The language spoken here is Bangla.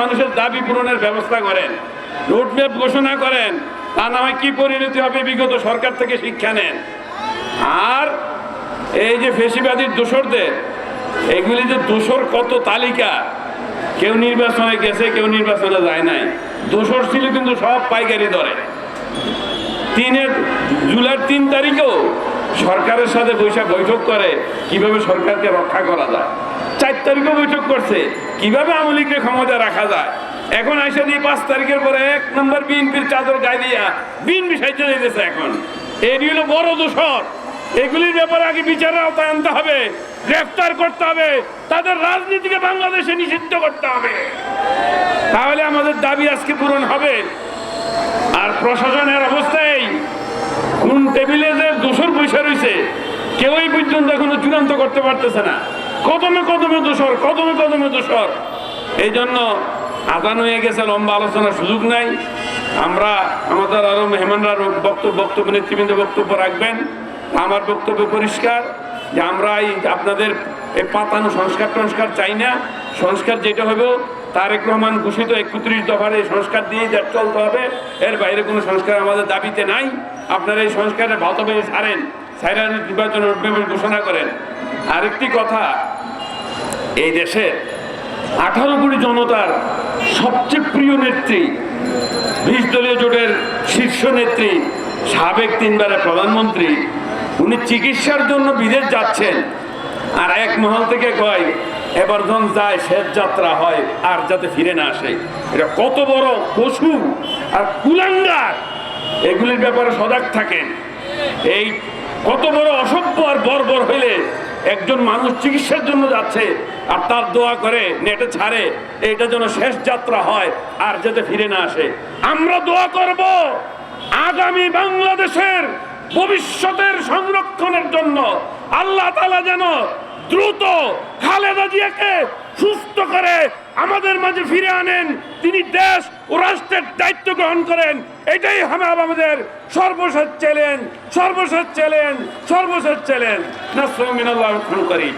মানুষের দাবি পূরণের ব্যবস্থা করেন। রোডম্যাপ ঘোষণা করেন। তা না হয় কি পরিণতি হবে বিগত সরকার থেকে শিক্ষা নেন। আর এই যে ফেসিবাদীর দোসরদের এগুলি যে দোসর কত তালিকা, কেউ নির্বাচনে গেছে, কেউ নির্বাচনে যায় নাই। দোসর ছিল কিন্তু সব পাইকারি দরে। তিনের, জুলাইয়ের তিন তারিখেও সরকারের সাথে বৈশাখ বৈঠক করে কীভাবে সরকারকে রক্ষা করা যায়। চার তারিখে বৈঠক করছে। কীভাবে আওয়ামী লীগকে ক্ষমতা রাখা যায়? এখন আইসা দিয়ে পাঁচ তারিখের পরে এক নম্বর বিএনপির চাদর গায়ে দিয়া বিএনপি সাহায্য দিতেছে এখন। এটি হলো বড় দোষর। এগুলির ব্যাপারে আগে বিচারের আওতায় আনতে হবে, গ্রেফতার করতে হবে, তাদের রাজনীতিকে বাংলাদেশে নিষিদ্ধ করতে হবে। তাহলে আমাদের দাবি আজকে পূরণ হবে। আর প্রশাসনের অবস্থায় কোন টেবিলে যে দোষর পয়সা রয়েছে কেউই পর্যন্ত এখনও চূড়ান্ত করতে পারতেছে না। কদমে কদমে দোষর, কদমে কদমে দোষর। এই জন্য আদান হয়ে গেছে, লম্বা আলোচনার সুযোগ নাই। আমরা আমাদের আরও মেহমানরা বক্তব্য বক্তব্য নেতৃবৃন্দ বক্তব্য রাখবেন। আমার বক্তব্য পরিষ্কার যে আমরা এই আপনাদের এই পাতানো সংস্কার টংস্কার চাই না। সংস্কার যেটা হবে তারেক রহমান ঘোষিত একত্রিশ দফার এই সংস্কার দিয়ে যা চলতে হবে। এর বাইরে কোনো সংস্কার আমাদের দাবিতে নাই। আপনারা এই সংস্কারের ভাতবে ছাড়েন সাইরা নির্বাচন ঘোষণা করেন। আরেকটি কথা এই দেশের আঠারো কোটি জনতার সবচেয়ে প্রিয় নেত্রী, বিশ দলীয় জোটের শীর্ষ নেত্রী, সাবেক তিনবারের প্রধানমন্ত্রী, উনি চিকিৎসার জন্য বিদেশ যাচ্ছেন। আর এক মহল থেকে কয় এবার যখন যায়, শেষ যাত্রা হয়, আর যাতে ফিরে না আসে। এটা কত বড় পশু আর কুলাঙ্গার। এগুলির ব্যাপারে সজাগ থাকেন। এই কত বড় অসভ্য আর বর্বর হইলে একজন মানুষ চিকিৎসার জন্য যাচ্ছে আর তার দোয়া করে, নেটে ছাড়ে এটা যেন শেষ যাত্রা হয় আর যাতে ফিরে না আসে। আমরা দোয়া করব আগামী বাংলাদেশের ভবিষ্যতের সংরক্ষণের জন্য। আল্লাহ তালা যেন দ্রুত খালেদা জিয়াকে সুস্থ করে আমাদের মাঝে ফিরে আনেন। তিনি দেশ রাষ্ট্রের দায়িত্ব গ্রহণ করেন। এটাই হবে আমাদের সর্বশেষ চ্যালেঞ্জ সর্বশেষ চ্যালেঞ্জ সর্বশেষ চ্যালেঞ্জ। না শ্রমিন করি